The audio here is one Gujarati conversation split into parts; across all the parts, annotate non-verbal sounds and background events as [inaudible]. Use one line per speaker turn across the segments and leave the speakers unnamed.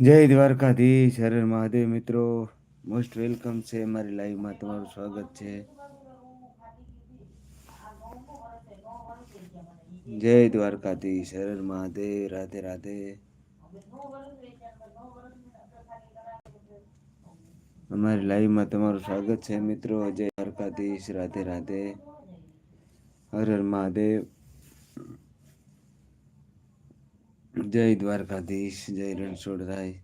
જય દ્વારકાધીશ, હર મહાદેવ મિત્રો. મોસ્ટ વેલકમ છે મારી લાઈવમાં તમારું સ્વાગત છે. જય દ્વારકાધીશ, હર મહાદેવ, રાધે રાધે. અમારી લાઈવમાં તમારું સ્વાગત છે મિત્રો. જય દ્વારકાધીશ, રાધે રાધે. હર હર મહાદેવ. જય દ્વારકાધીશ, જય રણછોડરાય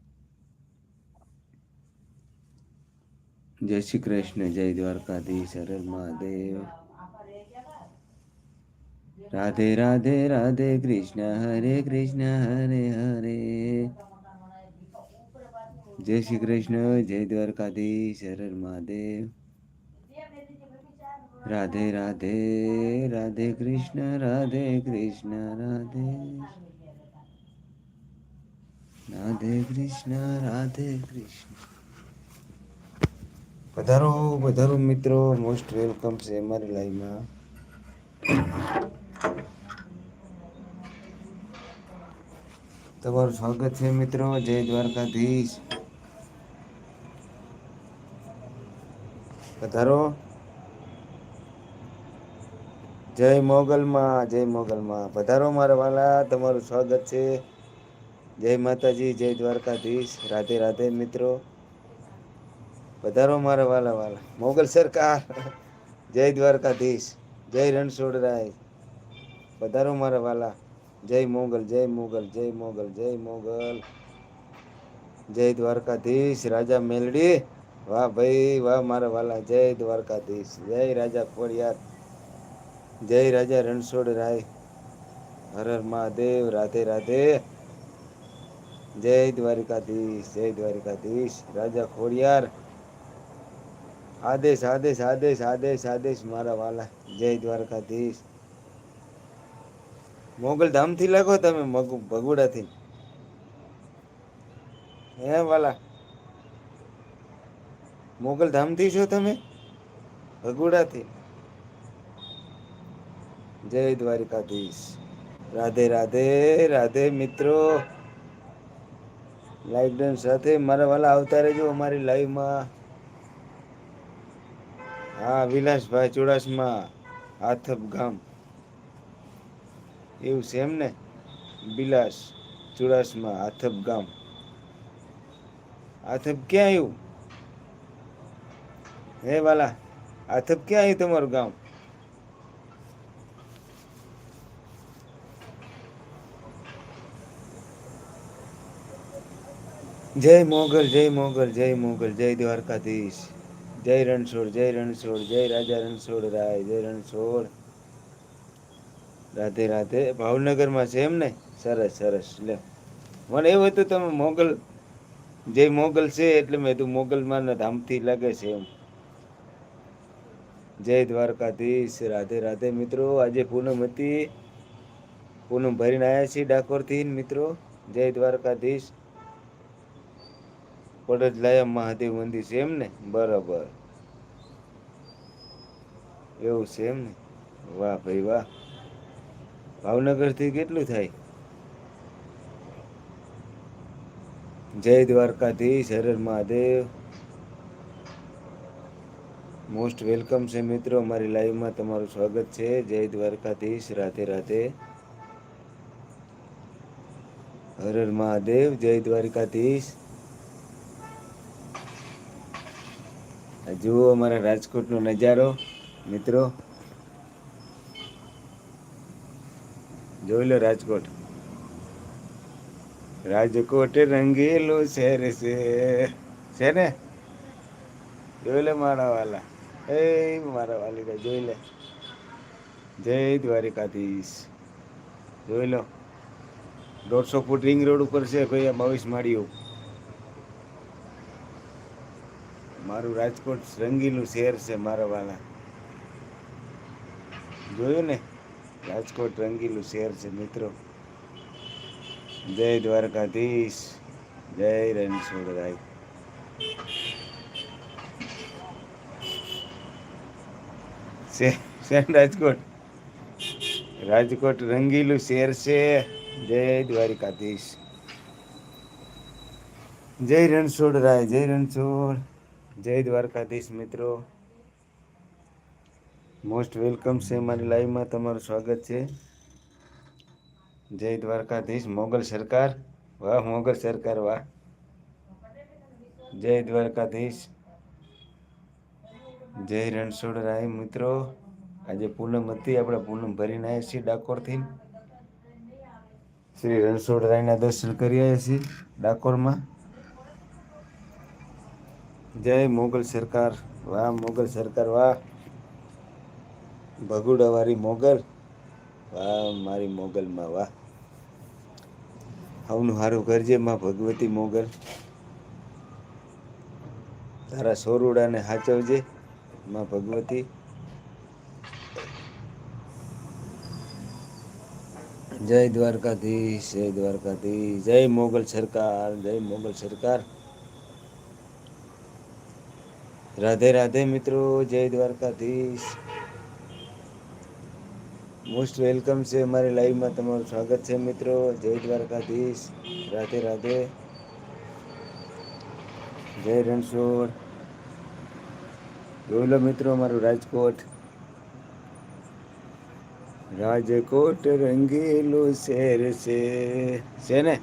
જય શ્રી કૃષ્ણ, જય દ્વારકાધીશ, હર મહાદેવ. રાધે રાધે રાધે કૃષ્ણ, હરે કૃષ્ણ, હરે હરે. જય શ્રી કૃષ્ણ, જય દ્વારકાધીશ હર મહાદેવ. રાધે રાધે રાધે કૃષ્ણ રાધે કૃષ્ણ, રાધે. રાધે કૃષ્ણ રાધે કૃષ્ણ. પધારો પધારો મિત્રો મોસ્ટ વેલકમ છે અમારી લાઈવમાં તમારું સ્વાગત છે મિત્રો, જય દ્વારકાધીશ. પધારો જય મોગલમાં જય મોગલમાં. પધારો મારા વાલા, તમારું સ્વાગત છે. જય માતાજી, જય દ્વારકાધીશ. રાધે રાધે મિત્રો. પધારો મારા વાલા વાલા. મોગલ સરકાર. જય દ્વારકાધીશ. જય રણછોડરાય પધારો મારા વાલા. જય મોગલ જય મોગલ જય મોગલ જય મોગલ. જય દ્વારકાધીશ. રાજા મેલડી. વાહ ભાઈ, વાહ મારા વાલા. જય દ્વારકાધીશ. જય રાજા ખોડિયાર. જય રાજા રણછોડ રાય. હર હર મહાદેવ. રાધે રાધે. જય દ્વારિકાધીશ જય દ્વારિકાધીશ રાજા ખોડિયાર આદેશ આદેશ આદેશ આદેશ આદેશ મારા વાલા જય દ્વારકાધીશ મોગલ ધામથી લાગો તમે ભગુડા થી હે વાલા, મોગલ ધામથી છો તમે? ભગોડાથી જય દ્વારિકાધીશ, રાધે રાધે રાધે મિત્રો। લાઈવ ડન સાથે મારા વાલા આવતા રહેજો અમારી લાઈવમાં હા, વિલાસભાઈ ચુડાસમા આથપ ગામ. એવું છે એમ ને બિલાસ ચુડાસમા આથપ ગામ. આથપ ક્યાં આવ્યું હે વાલા આથપ ક્યાં આવ્યું તમારું ગામ? જય મોગલ જય મોગલ જય મોગલ, જય દ્વારકાધીશ. જય રણછોડ જય રણછોડ, જય રાજા રણછોડ રાય, જય રણછોડ. રાધે રાધે. ભાવનગરમાં છે એમ ને સરસ સરસ. લે. મને એવું હતું, તમે મોગલ જય મોગલ છે એટલે મેં તું મોગલમાં ધામથી લાગે છે એમ. જય દ્વારકાધીશ. રાધે રાધે. મિત્રો, આજે પૂનમ હતી. પૂનમ ભરીને આવ્યા છીએ ડાકોરથી મિત્રો. જય દ્વારકાધીશ. પડજ લાયા મહાદેવ મંદિર છે એમ ને? બરાબર. એવું છે એમ ને? વાહ ભાઈ વાહ. ભાવનગરથી કેટલું થાય? જય દ્વારકાધીશ, હર હર મહાદેવ. મોસ્ટ વેલકમ છે મિત્રો, અમારી લાઈવમાં તમારું સ્વાગત છે. જય દ્વારકાધીશ, રાધે રાધે. હર હર મહાદેવ, જય દ્વારિકાધીશ. જુઓ અમારા રાજકોટનો નજારો, મિત્રો. જોઈ લો રાજકોટ. રાજકોટ રંગીલું શહેર છે. છે ને? જોઈ લે મારા વાલા. એ મારા વાલી જોઈ લે. જય દ્વારિકાધીશ. જોઈ લો. દોઢસો ફૂટ રિંગ રોડ ઉપર છે કોઈ બાવીસ માળીઓ. મારું રાજકોટ રંગીલું શહેર છે મારા વાલા. જોયું ને? રાજકોટ રંગીલું શહેર છે મિત્રો. જય દ્વારકાધીશ. જય રણછોડરાય છે રાજકોટ? રાજકોટ રંગીલું શહેર છે. જય દ્વારિકાધીશ. જય રણછોડ રાય, જય રણછોડ. જય દ્વારકાધીશ મિત્રો. મોસ્ટ વેલકમ છે મારી લાઈવમાં તમારું સ્વાગત છે. જય દ્વારકાધીશ, મોગલ સરકાર. વાહ, મોગલ સરકાર, વાહ. જય દ્વારકાધીશ. જય રણછોડરાય મિત્રો. આજે પૂનમ હતી, આપણે પૂનમ ભરીને આવ્યા છીએ ડાકોરથી. શ્રી રણછોડ રાયના દર્શન કરી છીએ ડાકોરમાં. જય મોગલ સરકાર, વાહ મોગલ સરકાર, વાહ. ભગુડા વાળી મોગલ, વાહ મારી મોગલમાં વાહ. હવનું હારું કરજે માં ભગવતી મોગલ. તારા સોરુડાને હાચવજે માં ભગવતી. જય દ્વારકાધીશ જય દ્વારકાધીશ, જય મોગલ સરકાર, જય મોગલ સરકાર. રાધે રાધે મિત્રો, જય દ્વારકાધીશ. મોસ્ટ વેલકમ છે અમારી લાઈવમાં તમારું સ્વાગત છે મિત્રો. જય દ્વારકાધીશ. રાધે રાધે. જય રણછોડ. જોઈ લો મિત્રો અમારું રાજકોટ. રાજકોટ રંગીલું શહેર છે ને?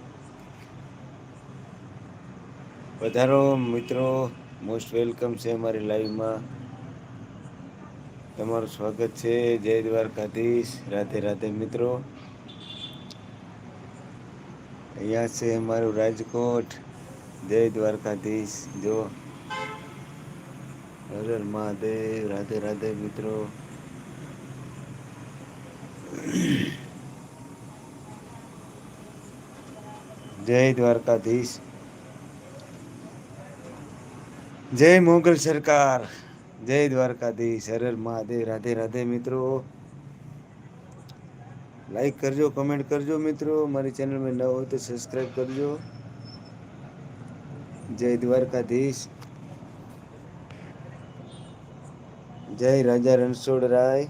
વધારો મિત્રો. મોસ્ટ વેલકમ છે અમારી લાઈવમાં. તમારું સ્વાગત છે. જય દ્વારકાધીશ. રાધે રાધે મિત્રો. અહીંયા છે અમારું રાજકોટ. જય દ્વારકાધીશ. જો. હર મહાદેવ. રાધે રાધે મિત્રો. જય દ્વારકાધીશ. જય મોગલ સરકાર. જય દ્વારકાધીશ. હર હર મહાદેવ. રાધે રાધે મિત્રો. લાઈક કરજો કમેન્ટ કરજો મિત્રો. મારી ચેનલમાં ન હોય તો સબસ્ક્રાઈબ કરજો. જય દ્વારકાધીશ. જય રાજા રણછોડરાય રાય.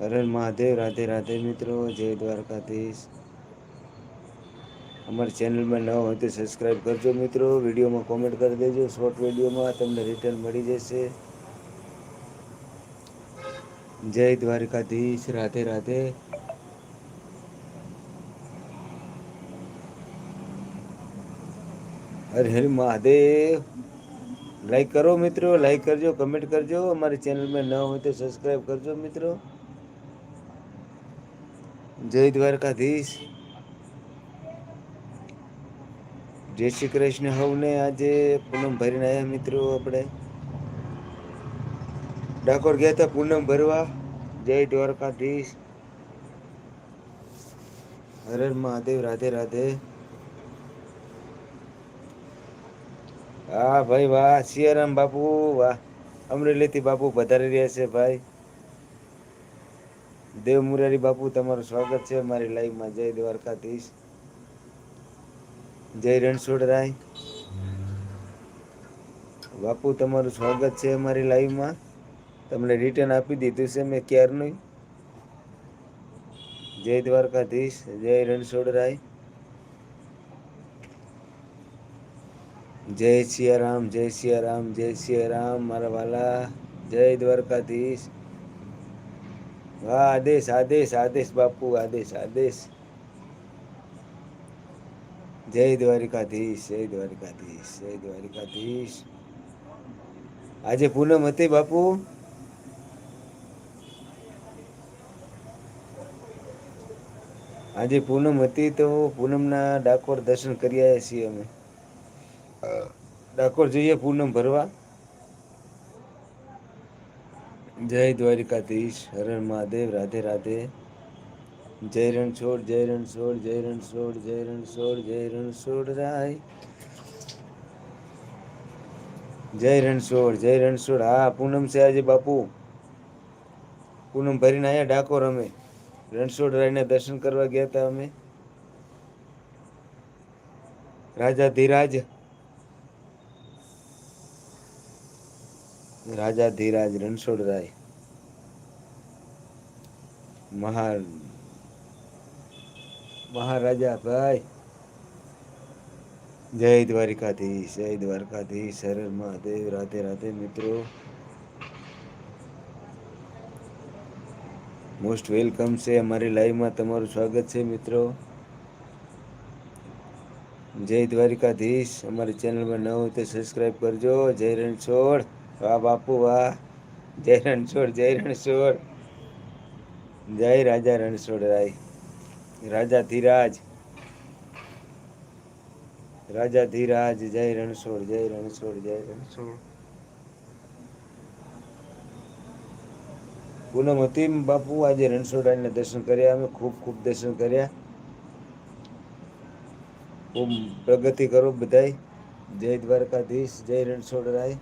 હર હર મહાદેવ. રાધે રાધે મિત્રો. જય દ્વારકાધીશ. અમારી ચેનલમાં ન હોય તો સબસ્ક્રાઈબ કરજો મિત્રો. વિડીયોમાં કોમેન્ટ કરી દેજો. શોર્ટ વિડીયોમાં તમને રિટર્ન મળી જશે. જય દ્વારકાધીશ. રાધે રાધે. અરે હર મહાદેવ. લાઈક કરો મિત્રો. લાઈક કરજો કમેન્ટ કરજો. અમારી ચેનલમાં ન હોય તો સબસ્ક્રાઈબ કરજો મિત્રો. જય દ્વારકાધીશ. જય શ્રી કૃષ્ણ. હવને આજે પૂનમ ભરીને આવ્યા મિત્રો આપણે. ડાકોર ગયા હતા પૂનમ ભરવા. જય દ્વારકાધીશ. હર મહાદેવ, રાધે રાધે. હા ભાઈ, વાહ, સિયારામ બાપુ, વાહ. અમરેલીથી બાપુ વધારે રહ્યા છે ભાઈ. દેવ મુરારી બાપુ, તમારું સ્વાગત છે મારી લાઈવમાં જય દ્વારકાધીશ. જય રણછોડરાય બાપુ, તમારું સ્વાગત છે અમારી લાઈવમાં. તમને રિટર્ન આપી દીધું છે મેં ક્યારનું? જય દ્વારકાધીશ, જય રણછોડરાય જય સિયારામ જય સિયારામ જય સિયારામ, મારા વાલા. જય દ્વારકાધીશ. વાહ આદેશ આદેશ આદેશ બાપુ, આદેશ આદેશ. જય દ્વારિકાધીશ જય દ્વારિકાધીશ જય દ્વારિકાધીશ. આજે પૂનમ હતી બાપુ? આજે પૂનમ હતી તો પૂનમના ડાકોર દર્શન કરી આવ્યા છીએ અમે. ડાકોર જઈએ પૂનમ ભરવા? જય દ્વારિકાધીશ હર હર મહાદેવ રાધે રાધે. જય રણછોડ જય રણછોડ જય રણછોડ જય રણછોડ જય રણછોડરાય જય રણછોડ જય રણછોડ હા, પૂનમ છે આજે બાપુ. પૂનમ ભરીને આયા ડાકોર અમે. રણછોડરાયના દર્શન કરવા ગયા હતા અમે. રાજા ધીરાજ. રાજા ધીરાજ રણછોડરાય મહા મહારાજા ભાઈ. જય દ્વારિકાધીશ, જય દ્વારકાધીશ, હર મહાદેવ, રાધે રાધે મિત્રો. મોસ્ટ વેલકમ છે અમારી લાઈવમાં તમારું સ્વાગત છે મિત્રો. જય દ્વારિકાધીશ, અમારી ચેનલમાં ન હોય તો સબસ્ક્રાઈબ કરજો. જય રણછોડ વાહ બાપુ વાહ. જય રણછોડ જય રણછોડ જય રાજા રણછોડરાય રાજા ધીરાજ. રાજા ધીરાજ, જય રણછોડ જય રણછોડ જય રણછોડ. પૂનમ હતી બાપુ, આજે રણછોડાને દર્શન કર્યા, અમે ખૂબ ખૂબ દર્શન કર્યા. ખૂબ પ્રગતિ કરો બધાય. જય દ્વારકાધીશ, જય રણછોડરાય.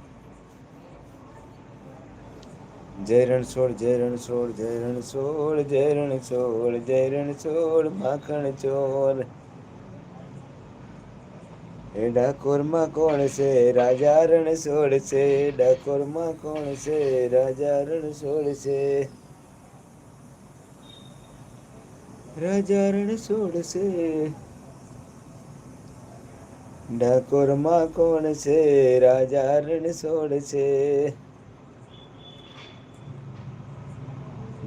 જય રણછોડ જય રણછોડ જય રણછોડ જય રણછોડ જય રણછોડ, માખણ ચોર એ ડાકોરમાં કોણ છે? રાજા રણછોડ છે. ડાકોરમાં કોણ છે? રાજા રણછોડ છે. રાજા રણછોડ છે. ડાકોરમાં કોણ છે? રાજા રણછોડ છે.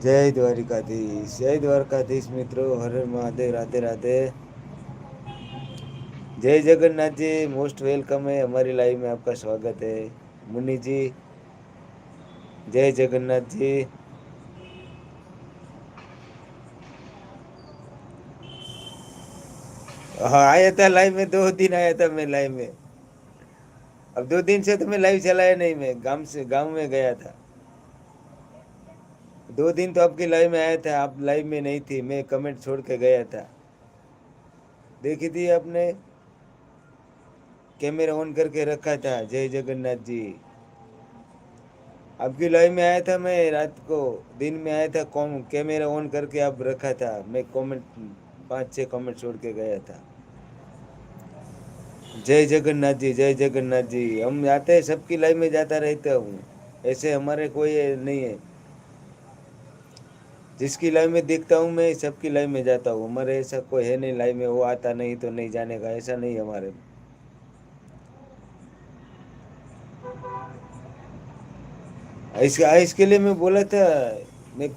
જય દ્વારિકાધીશ જય દ્વારકાધીશ મિત્રો હર હર મહાદેવ રાધે રાધે जय जगन्नाथ जी मोस्ट वेलकम है हमारी लाइव में आपका स्वागत है मुन्नी जी जय जगन्नाथ जी हाँ आया था लाइव में दो दिन आया था मैं लाइव में अब दो दिन से तो मैं लाइव चलाया नहीं मैं गांव से गांव में गया था दो दिन तो आपकी लाइव में आया था, आप लाइव में नहीं थी, मैं कमेंट छोड़ के गया था। देखी थी आपने? कैमरा ऑन करके रखा था, जय जगन्नाथ जी। आपकी लाइव में आया था मैं, रात को, दिन में आया था कॉम कैमरा ऑन करके आप रखा था, मैं कमेंट पाँच, छह कमेंट छोड़ के गया था। जय जगन्नाथ जी, जय जगन्नाथ जी, हम आते हैं, सबकी लाइव में जाता रहता हूँ। ऐसे हमारे कोई नहीं है। जिसकी लाइव में देखता हूँ मैं, सबकी लाइव में जाता हूँ। हमारे ऐसा कोई है नहीं लाइव में, वो आता नहीं तो नहीं जाने का ऐसा नहीं हमारे। इसके इसके लिए मैं बोला था, मैं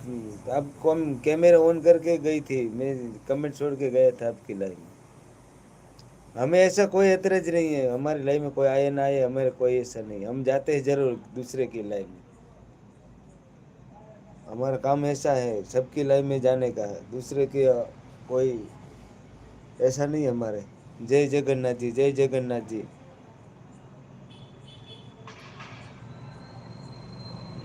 आप कौन कैमरा ऑन करके गई थी, मैं कमेंट छोड़ के गया था आपकी लाइव में। हमें ऐसा कोई एतरज नहीं है, हमारी लाइव में कोई आए ना आए हमारे कोई ऐसा नहीं हम जाते हैं ज़रूर दूसरे की लाइव में। हमारा काम ऐसा है, सबकी लाइव में जाने का है, दूसरे की कोई ऐसा नहीं हमारे। जय जगन्नाथ जी, जय जगन्नाथ जी।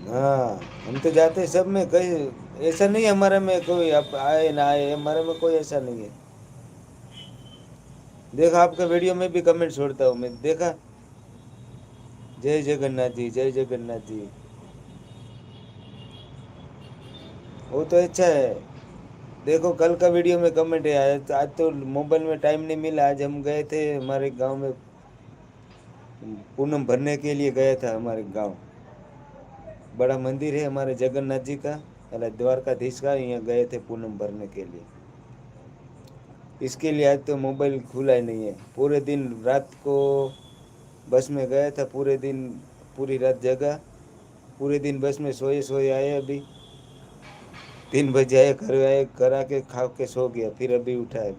हाँ हम तो जाते सब में, कहीं ऐसा नहीं हमारे में कोई आप आए ना आए, हमारे में कोई ऐसा नहीं है। देखा, आपका वीडियो में भी कमेंट छोड़ता हूँ मैं। देखा? जय जगन्नाथ जी, जय जगन्नाथ जी। वो तो अच्छा है। देखो, कल का वीडियो में कमेंट है, आज तो मोबाइल में टाइम नहीं मिला। आज हम गए थे हमारे गाँव में, पूनम भरने के लिए गया था हमारे गाँव। बड़ा मंदिर है हमारे जगन्नाथ जी का अला द्वारकाधीश का, यहाँ गए थे पूनम भरने के लिए। इसके लिए आज तो मोबाइल खुला ही नहीं है। पूरे दिन रात को बस में गया था, पूरे दिन, पूरी रात जगा। पूरे दिन बस में सोए सोए आए अभी। तीन बजे आए घर आए करा के खा के सो गया, फिर अभी उठा है।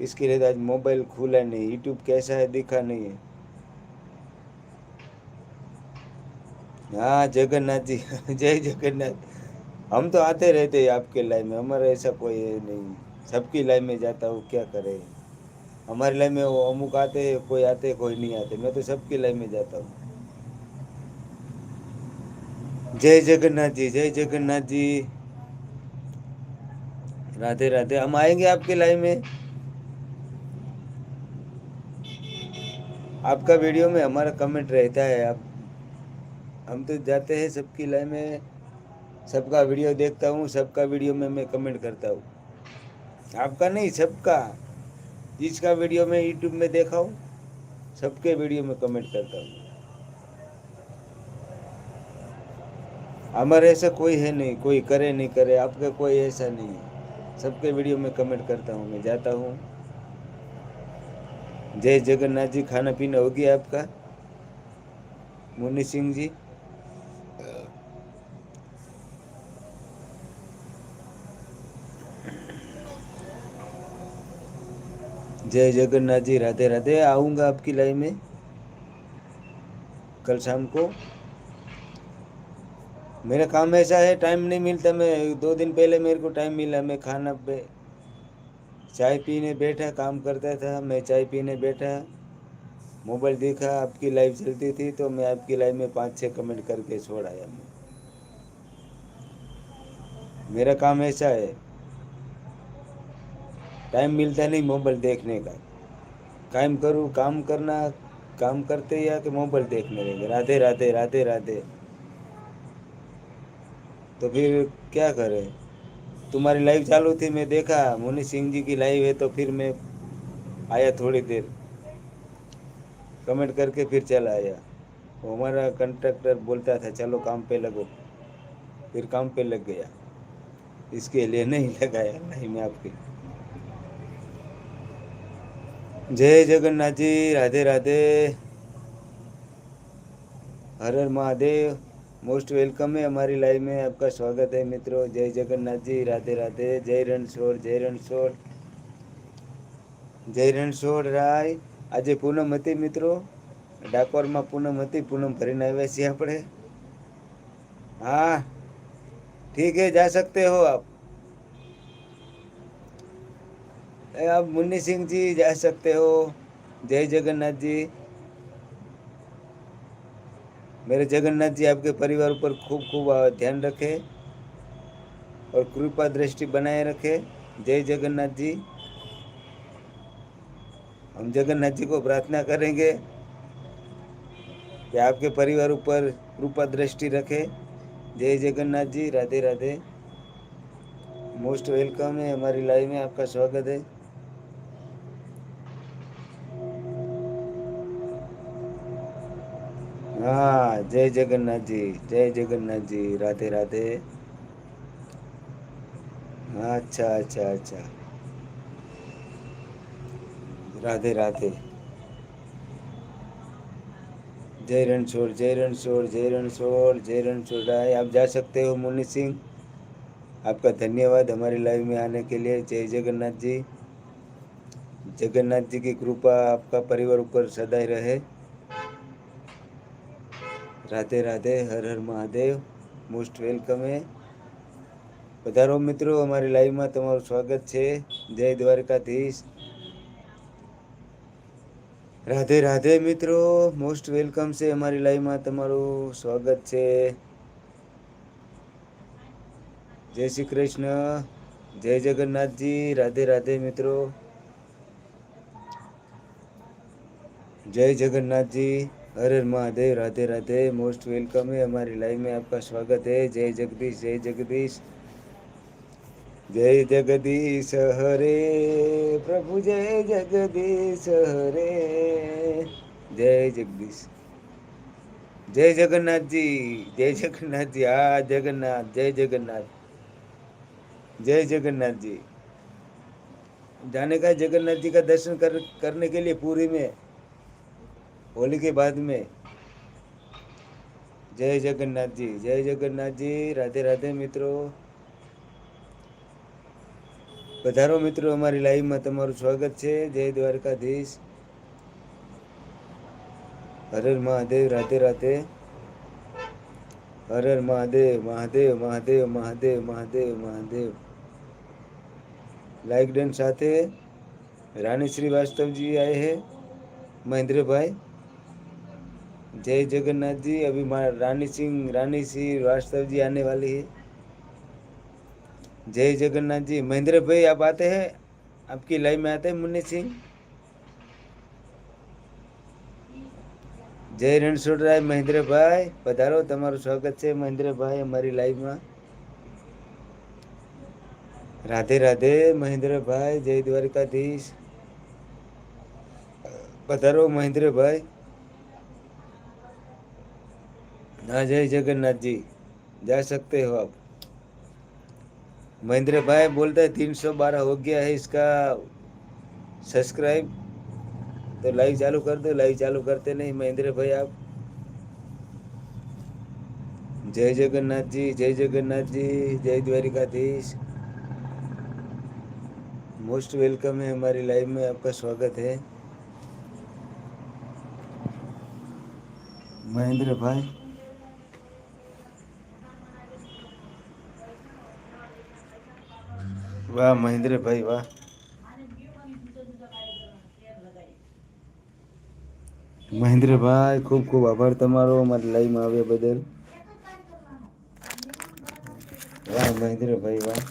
इसके लिए तो आज मोबाइल खुला नहीं यूट्यूब कैसा है दिखा नहीं है। हाँ जगन्नाथ जी, [laughs] जय जगन्नाथ। हम तो आते रहते हैं आपके लाइन में, हमारा ऐसा कोई है नहीं। सबकी लाइन में जाता हूँ, क्या करे? हमारे लाइन में वो अमुक आते कोई आते कोई नहीं आते। मैं तो सबकी लाइन में जाता हूँ। जय जगन्नाथ जी, जय जगन्नाथ जी। राधे राधे। हम आएँगे आपके लाइव में। आपका वीडियो में हमारा कमेंट रहता है। आप, हम तो जाते हैं सबकी लाइव में। सबका वीडियो देखता हूँ, सबका वीडियो में मैं कमेंट करता हूँ। आपका नहीं, सबका। जिसका वीडियो मैं यूट्यूब में देखा हूँ, सबके वीडियो में कमेंट करता हूँ। हमारे ऐसा कोई है नहीं, कोई करे नहीं करे, आपका कोई ऐसा नहीं है। सबके वीडियो में कमेंट करता हूँ, मैं जाता हूँ। जय जगन्नाथ जी, खाना पीना हो गया आपका? मुन्नी सिंह जी? जय जगन्नाथ जी, राधे राधे, आऊँगा आपकी लाइव में। कल शाम को। मेरा काम ऐसा है टाइम नहीं मिलता, मैं दो दिन पहले मेरे को टाइम मिला, मैं खाना पे चाय पीने बैठा, काम करता था, मैं चाय पीने बैठा मोबाइल देखा, आपकी लाइव चलती थी तो मैं आपकी लाइव में पाँच छः कमेंट करके छोड़ आया मैं। मेरा काम ऐसा है टाइम मिलता नहीं मोबाइल देखने का। काम करूँ, काम करना, काम करते या कि मोबाइल देखने लगे, राधे राधे राधे राधे। तो फिर क्या करें? तुम्हारी लाइव चालू थी, मैं देखा। मुनि सिंह जी की लाइव है तो फिर मैं आया थोड़ी देर। कमेंट करके फिर चला आया। वो हमारा कंट्रैक्टर बोलता था, चलो काम पे लगो। फिर काम पे लग गया। इसके लिए नहीं लगाया, नहीं मैं आपके जय जगन्नाथ जी, राधे राधे। हर हर महादेव। मोस्ट वेलकम है हमारी लाइव में आपका स्वागत है मित्रों जय जगन्नाथ जी राधे राधे जय रणछोड़ जय रणछोड़ જય રણછોડ રાય આજે પૂનમ હતી મિત્રો ડાકોરમાં પૂનમ હતી પૂનમ ભરીને આવ્યા છીએ આપણે हाँ ठीक है जा सकते हो आप ए, आप मुन्नी सिंह जी जा सकते हो जय जगन्नाथ जी मेरे जगन्नाथ जी आपके परिवार पर खूब खूब ध्यान रखे और कृपा दृष्टि बनाए रखे। जय जगन्नाथ जी। हम जगन्नाथ जी को प्रार्थना करेंगे कि आपके परिवार ऊपर कृपा दृष्टि रखे। जय जगन्नाथ जी, राधे राधे। मोस्ट वेलकम है, हमारी लाइव में आपका स्वागत है। हाँ जय जगन्नाथ जी, जय जगन्नाथ जी, राधे राधे। अच्छा अच्छा अच्छा। राधे राधे। जय रणछोड़ जय रणछोड़ जय रणछोड़ जय रणछोड़ राय। आप जा सकते हो मुन्नी सिंह। आपका धन्यवाद हमारे लाइव में आने के लिए। जय जगन्नाथ जी। जगन्नाथ जी की कृपा आपका परिवार ऊपर सदाई रहे। રાધે રાધે, હર હર મહાદેવ. મોસ્ટ વેલકમ એ. વધારો મિત્રો, અમારી લાઈવમાં તમારું સ્વાગત છે. જય દ્વારકાધીશ. રાધે રાધે મિત્રો, મોસ્ટ વેલકમ છે અમારી લાઈવમાં તમારું સ્વાગત છે. જય શ્રી કૃષ્ણ. જય જગન્નાથજી. રાધે રાધે મિત્રો. જય જગન્નાથજી. हर महादेव, राधे राधे मोस्ट वेलकम है हमारी लाइव में, आपका स्वागत है। जय जगदीश जय जगदीश। जय जगदीश हरे, प्रभु जय जगदीश हरे। जय जगदीश। जय जगन्नाथ जी, जय जगन्नाथ जी हाँ जगन्नाथ, जय जगन्नाथ। जय जगन्नाथ जी। जाने का जगन्नाथ जी का दर्शन कर, करने के लिए पूरी में होली के बाद में जय जगन्नाथ जी जय जगन्नाथ जी राधे राधे મિત્રો પધારો મિત્રો અમારી લાઈવમાં તમારું સ્વાગત છે જય દ્વારકાધીશ હર હર મહાદેવ રાધે રાધે હર હર મહાદેવ મહાદેવ મહાદેવ મહાદેવ મહાદેવ મહાદેવ लाइक डन साथ रानी श्रीवास्तव जी आए हैं महेंद्र भाई जय जगन्नाथ जी अभी मा- रानी सिंह रानी श्रीवास्तव जी आने वाली है जय जगन्नाथ जी महेंद्र भाई आप आते हैं आपकी लाइव में आते हैं मुन्नी सिंह જય રણછોડરાય મહેન્દ્રભાઈ પધારો તમારું સ્વાગત છે મહેન્દ્રભાઈ અમારી લાઈવમાં રાધે રાધે મહેન્દ્રભાઈ જય દ્વારકાધીશ પધારો મહેન્દ્રભાઈ हाँ जय जगन्नाथ जी, जा सकते हो आप। महेंद्र भाई बोलते हैं, तीन सौ बारह हो गया है इसका सब्सक्राइब तो लाइव चालू कर दो, लाइव चालू करते नहीं, महेंद्र भाई आप। जय जगन्नाथ जी, जय जगन्नाथ जी, जय द्वारिकाधीश। मोस्ट वेलकम है हमारी लाइव में, आपका स्वागत है। महेंद्र भाई વાહ, મહેન્દ્રભાઈ વાહ. મહેન્દ્રભાઈ, ખૂબ ખૂબ આભાર તમારો મારે લાઈવમાં આવ્યા બદલ. વાહ, મહેન્દ્રભાઈ, વાહ.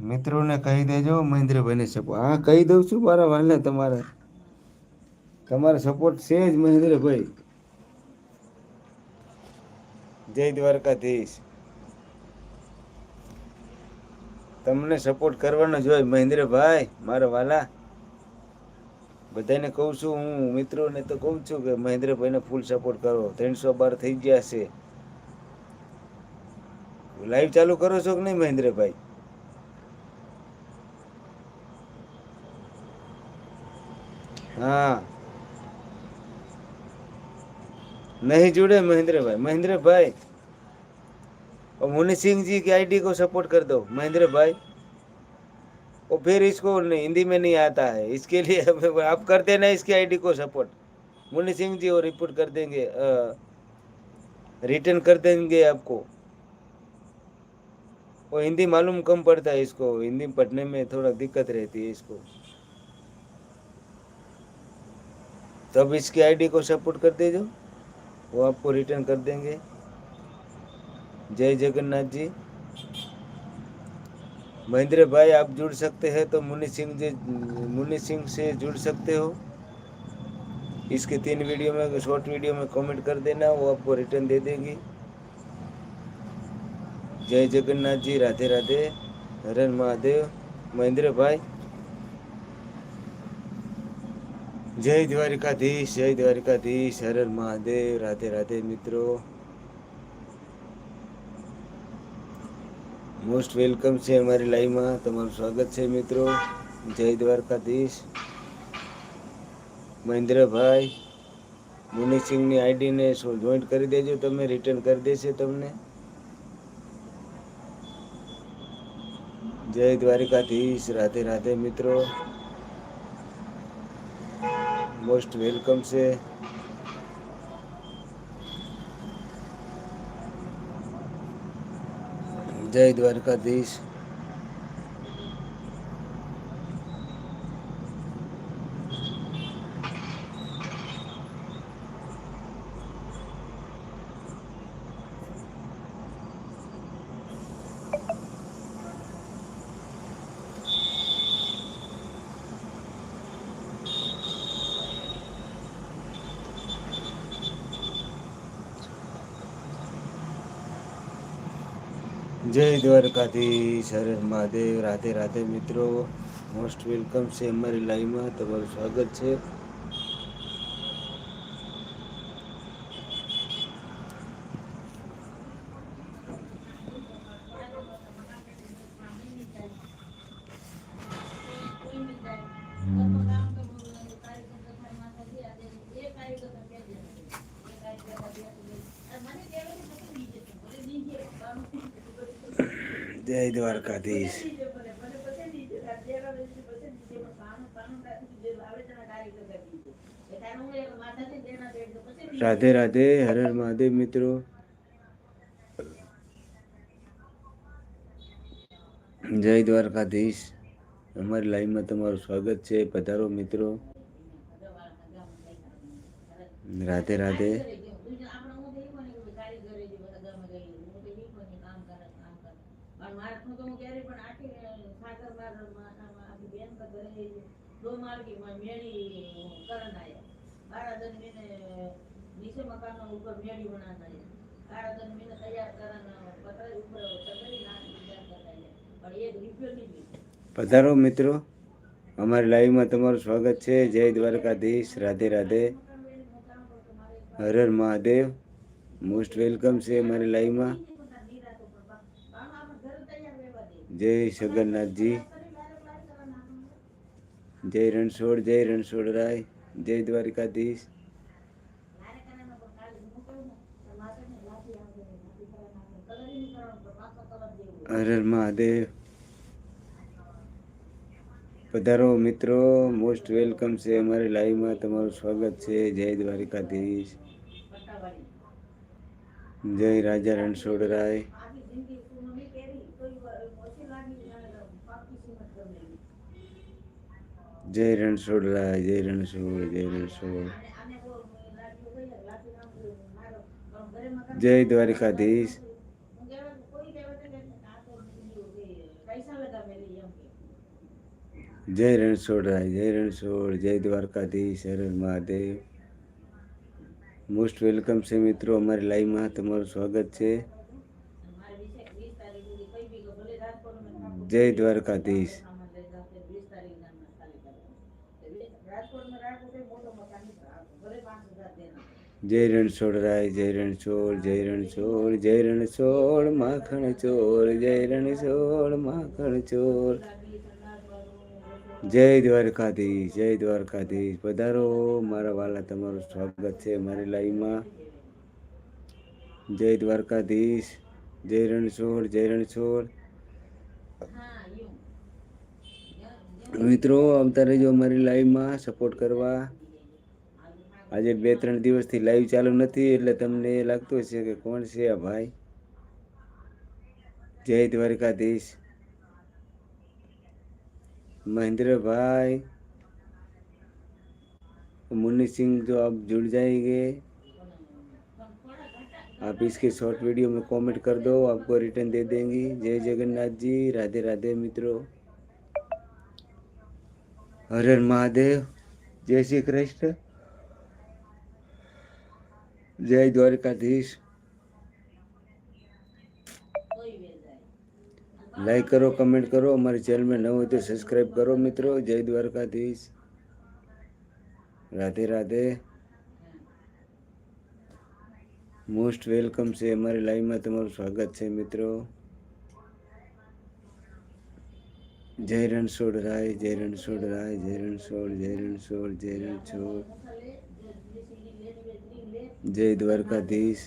મિત્રોને કહી દેજો, મહેન્દ્રભાઈને સપોર્ટ હા, કહી દઉં છું મારા વાલને તમારા. તમારો સપોર્ટ છે જ, મહેન્દ્રભાઈ. જય દ્વારકાધીશ. તમને સપોર્ટ કરવાનો જ હોય મહેન્દ્રભાઈ, મારા વાલા. બધાને કહું છું, હું મિત્રોને તો કહું છું કે મહેન્દ્રભાઈને ફૂલ સપોર્ટ કરો. ત્રણસો બાર થઈ ગયા છે. લાઈવ ચાલુ કરો છો કે નહીં મહેન્દ્રભાઈ? હા. નહીં જોડે મહેન્દ્રભાઈ. મહેન્દ્રભાઈ और मुनि सिंह जी की आईडी को सपोर्ट कर दो, महेंद्र भाई। और फिर इसको हिंदी में नहीं आता है। इसके लिए [laughs] आप कर देना इसकी आईडी को सपोर्ट मुनि सिंह जी वो रिपोर्ट कर देंगे रिटर्न कर देंगे आपको। और हिंदी मालूम कम पड़ता है इसको, हिंदी पढ़ने में थोड़ा दिक्कत रहती है इसको। तब इसकी आईडी को सपोर्ट कर दे दीजिए, वो आपको रिटर्न कर देंगे। जय जगन्नाथ जी। महेंद्र भाई, आप जुड़ सकते हैं तो मुनि सिंह जी मुनि सिंह से जुड़ सकते हो। इसके तीन वीडियो में, शॉर्ट वीडियो में कमेंट कर देना, वो आपको रिटर्न दे देंगी। जय जगन्नाथ जी, राधे राधे हरण महादेव, महेंद्र भाई। जय द्वारिकाधीश जय द्वारिकाधीश हरण महादेव, राधे राधे मित्रों। મોસ્ટ વેલકમ છે અમારી લાઈવમાં. તમારું સ્વાગત છે મિત્રો. જય દ્વારકાધીશ. મહેન્દ્રભાઈ મુનિસિંહની આઈડીને જોઈન્ટ કરી દેજો, તમે રિટર્ન કરી દેશે તમને. જય દ્વારિકાધીશ. રાધે રાધે મિત્રો. મોસ્ટ વેલકમ છે. જય દ્વારકાધીશ. જય દ્વારકાધીશ, હરે મહાદેવ, રાધે રાધે મિત્રો. મોસ્ટ વેલકમ છે અમારી લાઈવમાં તમારું સ્વાગત છે. જય દ્વારકાધીશ. રાધે રાધે, હર હર મહાદેવ મિત્રો. જય દ્વારકાધીશ. અમારી લાઈનમાં તમારું સ્વાગત છે. પધારો મિત્રો. રાધે રાધે. પધારો મિત્રો અમારી લાઈવમાં તમારું સ્વાગત છે જય દ્વારકાધીશ રાધે રાધે હર હર મહાદેવ મોસ્ટ વેલકમ છે અમારી લાઈવમાં જય સગન્નાથજી જય રણછોડ જય રણછોડ રાય, જય દ્વારિકાધીશ. હર મહાદેવ. પધારો મિત્રો મોસ્ટ વેલકમ છે અમારી લાઈવમાં તમારું સ્વાગત છે. જય દ્વારિકાધીશ. જય રાજા રણછોડરાય
આખી જિંદગી તું નહીં પહેરી તો ઈ ઓછી લાગી અને પાકી સિમત કરી લેવી
જય રણછોડલા જય રણછોડ જય રણછોડ જય દ્વારિકાધીશ જય રણછોડરાય જય રણછોડ જય દ્વારકાધીશ હર મહાદેવ મોસ્ટ વેલકમ છે મિત્રો અમારી લાઈવમાં તમારું સ્વાગત છે જય દ્વારકાધીશ જય રણછોડરાય જય રણછોડ જય રણછોડ જય રણછોડ માખણ ચોર જય રણછોડ માખણ ચોર. જય દ્વારકાધીશ જય દ્વારકાધીશ. પધારો, મારા વાલા, તમારું સ્વાગત છે મારી લાઈવમાં. જય દ્વારકાધીશ જય રણછોડ જય રણછોડ મિત્રો, આવતા રહેજો અમારી લાઈવમાં સપોર્ટ કરવા. આજે બે ત્રણ દિવસથી લાઈવ ચાલુ નથી એટલે તમને એ લાગતું હશે કે કોણ છે આ ભાઈ જય દ્વારકાધીશ महेंद्र मुन्नी सिंह जो आप जुड़ जाएंगे आप इसके शॉर्ट वीडियो में कमेंट कर दो आपको रिटर्न दे देंगी जय जगन्नाथ जी राधे राधे मित्रों हर हर महादेव जय श्री कृष्ण
જય દ્વારકાધીશ.
લાઈક કરો કમેન્ટ કરો, અમારી ચેનલમાં નવું હોય તો સબસ્ક્રાઈબ કરો મિત્રો. જય દ્વારકાધીશ. રાધે રાધે. મોસ્ટ વેલકમ છે અમારી લાઈવમાં તમારું સ્વાગત છે મિત્રો. જય રણછોડ રાય, જય રણછોડ રાય, જય રણછોડ જય રણછોડ જય રણછોડ. જય દ્વારકાધીશ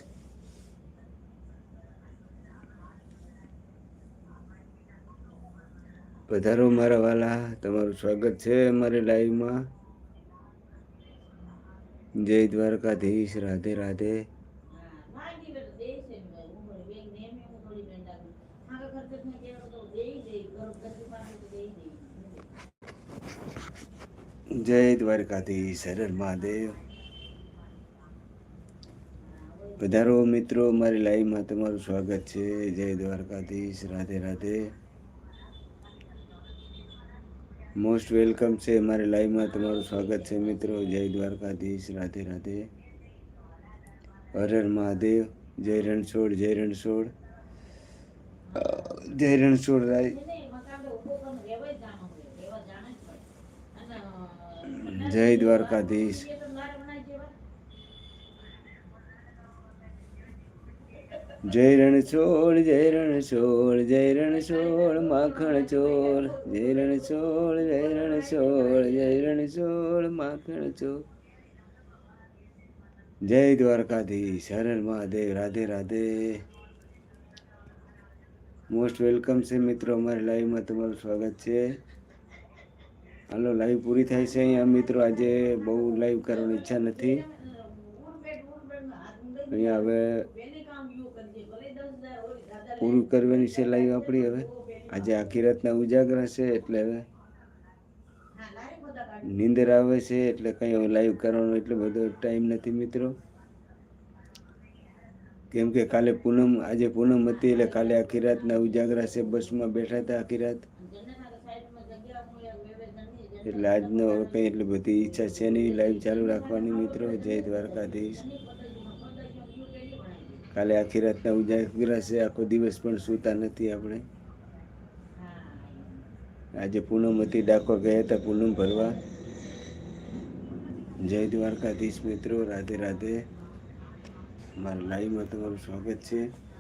પધારો મારા વાલા તમારું સ્વાગત છે અમારી લાઈવમાં જય દ્વારકાધીશ રાધે રાધે જય દ્વારકાધીશ હર મહાદેવ પધારો મિત્રો, મારી લાઈવમાં તમારું સ્વાગત છે. જય દ્વારકાધીશ. રાધે રાધે. મોસ્ટ વેલકમ છે મારી લાઈવમાં. તમારું સ્વાગત છે મિત્રો. જય દ્વારકાધીશ. રાધે રાધે. હર મહાદેવ. જય રણછોડ જય રણછોડ. જય રણછોડ રાય.
જય મકાન તો ઊભો કરીને રહેવાય જાણો છે રહેવા જાણે જ પડે અને
જય દ્વારકાધીશ
એ તો મારે બનાવી જેવા
જય રણ છોડ જય રણ છોડ જય રણ છોડ માખણ ચોર. જય રણ છોડ જય રણ છોડ જય રણ છોડ માખણ ચોર. જય દ્વારકાધીશ, હર હર મહાદેવ, રાધે રાધે. મોસ્ટ વેલકમ છે મિત્રો, અમારી લાઈવમાં તમારું સ્વાગત છે. હાલો, લાઈવ પૂરી થાય છે અહીંયા મિત્રો, આજે બહુ લાઈવ કરવાની ઈચ્છા નથી. અહીંયા હવે પૂરું કરવાની છે લાઈવ આપણી હવે. આજે આખી રાતના ઉજાગરા છે એટલે હવે નીંદર આવે છે એટલે કંઈ લાઈવ કરવાનો એટલો બધો ટાઈમ નથી મિત્રો. કેમ કે કાલે પૂનમ, આજે પૂનમ હતી એટલે કાલે આખી રાતના ઉજાગરા છે બસમાં બેઠા હતા આખી રાત. એટલે આજનો કંઈ એટલી બધી ઈચ્છા છે નહીં લાઈવ ચાલુ રાખવાની મિત્રો. જય દ્વારકાધીશ. કાલે આખી રાતના ઉજાય છે આખો દિવસ પણ સૂતા નથી આપણે. આજે પૂનમ હતી ડાકોર ગયા હતા પૂનમ ભરવા. જય દ્વારકાધીશ મિત્રો રાધે રાધે મારા લાઈવમાં તમારું સ્વાગત છે.